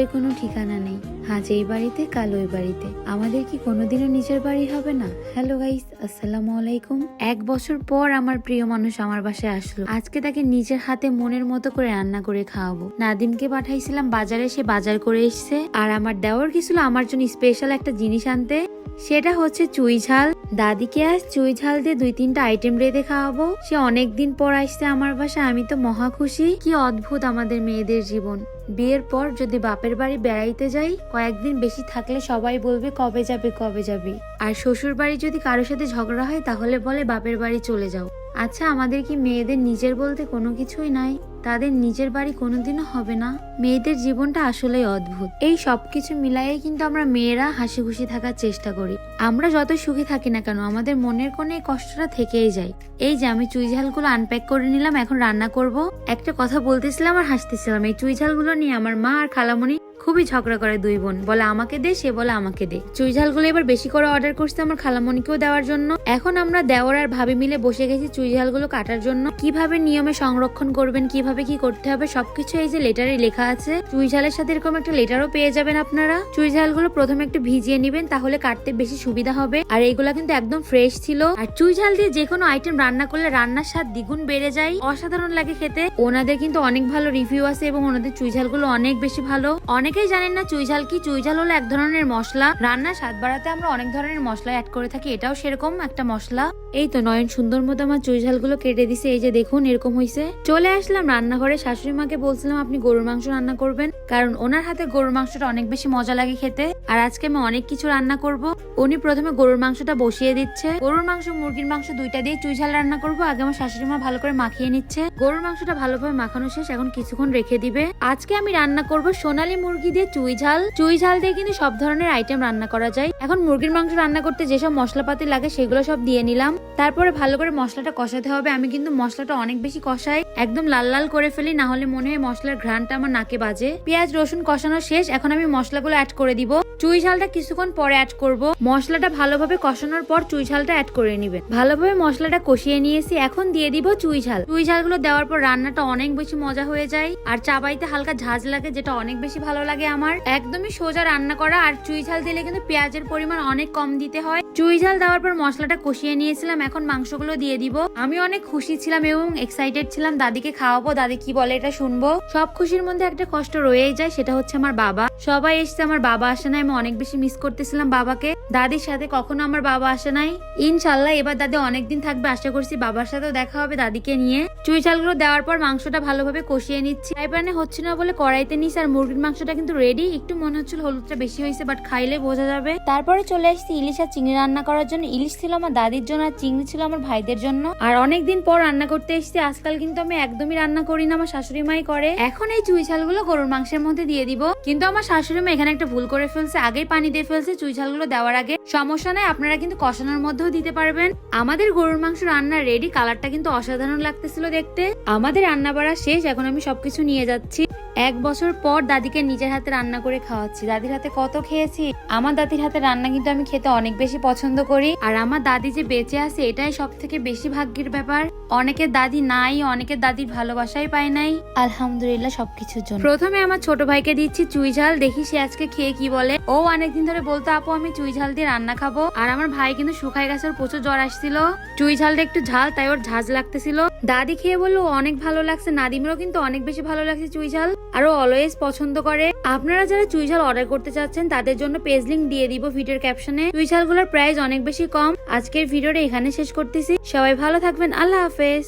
নিজের কোনো ঠিকানা নেই। আজ এই বাড়িতে, কাল ওই বাড়িতে। আমাদের কি কোনোদিনও নিজের বাড়ি হবে না? হ্যালো গাইস আসসালামু আলাইকুম। এক বছর পর আমার প্রিয় মানুষ আমার বাসায় আসলো। আজকে তাকে নিজের হাতে মনের মতো করে রান্না করে খাওয়াবো। নাদিমকে পাঠাইছিলাম বাজারে, সে বাজার করে এসছে। আর আমার দেওয়ার গেছিল আমার জন্য স্পেশাল একটা জিনিস আনতে। সেটা হচ্ছে চুই ঝাল। দাদিকে আজ চুই ঝাল দিয়ে দুই তিনটা আইটেম রেঁধে খাওয়াবো। সে অনেকদিন পর আসছে আমার বাসায়, আমি তো মহা খুশি। কি অদ্ভুত আমাদের মেয়েদের জীবন। বিয়ের পর যদি বাপের বাড়ি বেড়াইতে যাই, কয়েকদিন বেশি থাকলে সবাই বলবে, কবে যাবে কবে যাবে? আর শ্বশুর বাড়ি যদি কারোর সাথে ঝগড়া হয়, তাহলে বলে, বাপের বাড়ি চলে যাও। আচ্ছা আমাদের কি মেয়েদের নিজের বলতে কোনো কিছুই নাই? তাদের নিজের বাড়ি কোনোদিনও হবে না। মেয়েদের জীবনটা আসলেই অদ্ভুত। এই সবকিছু মিলাইয়ে কিন্তু আমরা মেয়েরা হাসি খুশি থাকার চেষ্টা করি। আমরা যত সুখী থাকি না কেন, আমাদের মনের কোণে এই কষ্টটা থেকেই যায়। এই যে আমি চুই ঝালগুলো আনপ্যাক করে নিলাম, এখন রান্না করব। একটা কথা বলতেছিলাম আর হাসতেছিলাম। এই চুই ঝালগুলো নিয়ে আমার মা আর খালামণি খুবই ঝগড়া করে দুই বোন। বলে আমাকে দে, সে বলে আমাকে দে। চুই ঝালগুলো এবার বেশি করে অর্ডার করছে আমার খালামণিকেও দেওয়ার জন্য। এখন আমরা দেওয়ার আর ভাবি মিলে বসে গেছি চুই ঝালগুলো কাটার জন্য। কীভাবে নিয়মে সংরক্ষণ করবেন, কীভাবে কি করতে হবে, সবকিছু এই যে লেটারে লেখা আছে। চুই ঝালের সাথে এরকম একটা লেটারও পেয়ে যাবেন আপনারা। চুই ঝালগুলো প্রথমে একটু ভিজিয়ে নেবেন, তাহলে কাটতে বেশি সুবিধা হবে। আর এইগুলা কিন্তু একদম ফ্রেশ ছিল। আর চুই ঝাল দিয়ে যে কোনো আইটেম রান্না করলে রান্নার স্বাদ দ্বিগুণ বেড়ে যায়। অসাধারণ লাগে খেতে। ওনাদের কিন্তু অনেক ভালো রিভিউ আছে এবং ওনাদের চুই ঝালগুলো অনেক বেশি ভালো। অনেকেই জানেন না চুই ঝাল কি? চুই ঝাল হলো এক ধরনের মশলা। রান্নার স্বাদ বাড়াতে আমরা অনেক ধরনের মশলা অ্যাড করে থাকি, এটাও সেরকম একটা মশলা। এই তো নয়ন সুন্দর মতো আমার চুই ঝালগুলো কেটে দিছে, এই যে দেখুন এরকম হয়েছে চলে আসলাম রান্নাঘরে, শাশুড়ি মাকে বলছিলাম আপনি গরুর মাংস রান্না করবেন, কারণ ওনার হাতে গরুর মাংসটা অনেক বেশি মজা লাগে খেতে। আর আজকে আমি অনেক কিছু রান্না করব। উনি প্রথমে গরুর মাংসটা বসিয়ে দিচ্ছে। গরুর মাংস, মুরগির মাংস দুইটা দিয়ে চুই ঝাল রান্না করব। আগে আমার শাশুড়ি মা ভালো করে মাখিয়ে নিচ্ছে। গরুর মাংসটা ভালোভাবে মাখানো শেষ, এখন কিছুক্ষণ রেখে দিবে। আজকে আমি রান্না করব সোনালী মুরগি দিয়ে চুই ঝাল। চুই ঝাল দিয়ে কিন্তু সব ধরনের আইটেম রান্না করা যায়। এখন মুরগির মাংস রান্না করতে যেসব মশলাপাতি লাগে সেগুলো সব দিয়ে নিলাম। তারপরে ভালো করে মশলাটা কষাতে হবে। আমি কিন্তু মশলাটা অনেক বেশি কষাই। একদম লাল লাল করে ফেলি, না হলে মনে হয় মশলার ঘ্রাণটা আমার নাকে বাজে। পেঁয়াজ, রসুন কষানো শেষ। এখন আমি মশলাগুলো অ্যাড করে দিব। চুই ঝালটা কিছুক্ষণ পরে অ্যাড করব। মশলাটা ভালোভাবে কষানোর পর চুই ঝালটা অ্যাড করে নিবে। ভালোভাবে মশলাটা কষিয়ে নিয়েছি। এখন দিয়ে দিব চুই ঝাল। চুই ঝালগুলো দেওয়ার পর রান্নাটা অনেক বেশি মজা হয়ে যায়। আর চাবাইতে হালকা ঝাঁজ লাগে, যেটা অনেক বেশি ভালো লাগে আমার। একদমই সোজা রান্না করা আর চুই ঝাল দিলে কিন্তু পেঁয়াজের পরিমাণ অনেক কম দিতে হয়। চুই ঝাল দেওয়ার পর মশলাটা কষিয়ে নিয়েছিলাম, এখন মাংসগুলো দিয়ে দিব। আমি অনেক খুশি ছিলাম এবং এক্সাইটেড ছিলাম, দাদিকে খাওয়াবো, দাদি কি বলে এটা শুনব। সব খুশির মধ্যে একটা কষ্ট রয়েই যায়, সেটা হচ্ছে আমার বাবা। সবাই এসছে, আমার বাবা আসে নাই, আমি অনেক বেশি মিস করতেছিলাম বাবাকে। দাদির সাথে কখনো আমার বাবা আসে নাই। ইনশাল্লাহ এবার দাদি অনেকদিন থাকবে, আশা করছি বাবার সাথেও দেখা হবে দাদিকে নিয়ে। চুই চালগুলো দেওয়ার পর মাংসটা ভালোভাবে কষিয়ে নিচ্ছি। ফ্রাই প্যানে হচ্ছে না বলে কড়াইতে নিস আর মুরগির মাংসটা কিন্তু রেডি একটু মনে হচ্ছিল হলুদটা বেশি হয়েছে বাট খাইলে বোঝা যাবে। তারপরে চলে আসছি ইলিশ আর চিংড়ি রান্না করার জন্য। ইলিশ ছিল আমার দাদির জন্য আর চিংড়ি ছিল আমার ভাইদের জন্য। আর অনেকদিন পর রান্না করতে এসেছি, আজকাল কিন্তু আমি একদমই রান্না করি না, আমার শাশুড়ি মাই করে। এখন এই চুই ঝালগুলো গরুর মাংসের মধ্যে দিয়ে দিব। কিন্তু আমার শাশুড়ি মা এখানে একটা ভুল করে ফেলছে, আগেই পানি দিয়ে ফেলছে, চুই ঝালগুলো দেওয়ার আগে। সমস্যা নাই, আপনারা কিন্তু কষানোর মধ্যেও দিতে পারবেন। আমাদের গরুর মাংস রান্না রেডি কালারটা কিন্তু অসাধারণ লাগতেছিল দেখতে। আমাদের রান্না বাড়া শেষ, এখন আমি সবকিছু নিয়ে যাচ্ছি। এক বছর পর দাদিকে নিজের হাতে রান্না করে খাওয়াচ্ছি। দাদির হাতে কত খেয়েছি? আমার দাদির হাতে রান্না কিন্তু আমি খেতে অনেক বেশি পছন্দ করি। আর আমার দাদি যে বেঁচে আছে, এটাই সব থেকে বেশি ভাগ্যের ব্যাপার। অনেকের দাদি নাই, অনেকের দাদির ভালোবাসাই পায় নাই। আলহামদুলিল্লাহ সবকিছুর জন্য। প্রথমে আমার ছোট ভাইকে দিচ্ছি চুই ঝাল দেখি সে আজকে খেয়ে কি বলে। ও অনেকদিন ধরে বলতো, আপু, আমি চুই ঝাল দিয়ে রান্না খাব। আর আমার ভাই কিন্তু শুকাই গাছের প্রচুর জ্বর আসছিল। চুই ঝালটা একটু ঝাল, তাই ওর ঝাঁজ লাগতেছিল। দাদি খেয়ে বলল অনেক ভালো লাগছে। নাদিমেরও কিন্তু অনেক বেশি ভালো লাগছে চুই ঝাল, আর ও অলওয়েজ পছন্দ করে। আপনারা যারা চুই ঝাল অর্ডার করতে চাচ্ছেন, তাদের জন্য পেজ লিঙ্ক দিয়ে দিব ভিডিওর ক্যাপশনে চুই ঝালগুলোর প্রাইস অনেক বেশি কম। আজকের ভিডিওটা এখানে শেষ করতেছি। সবাই ভালো থাকবেন। আল্লাহ হাফেজ।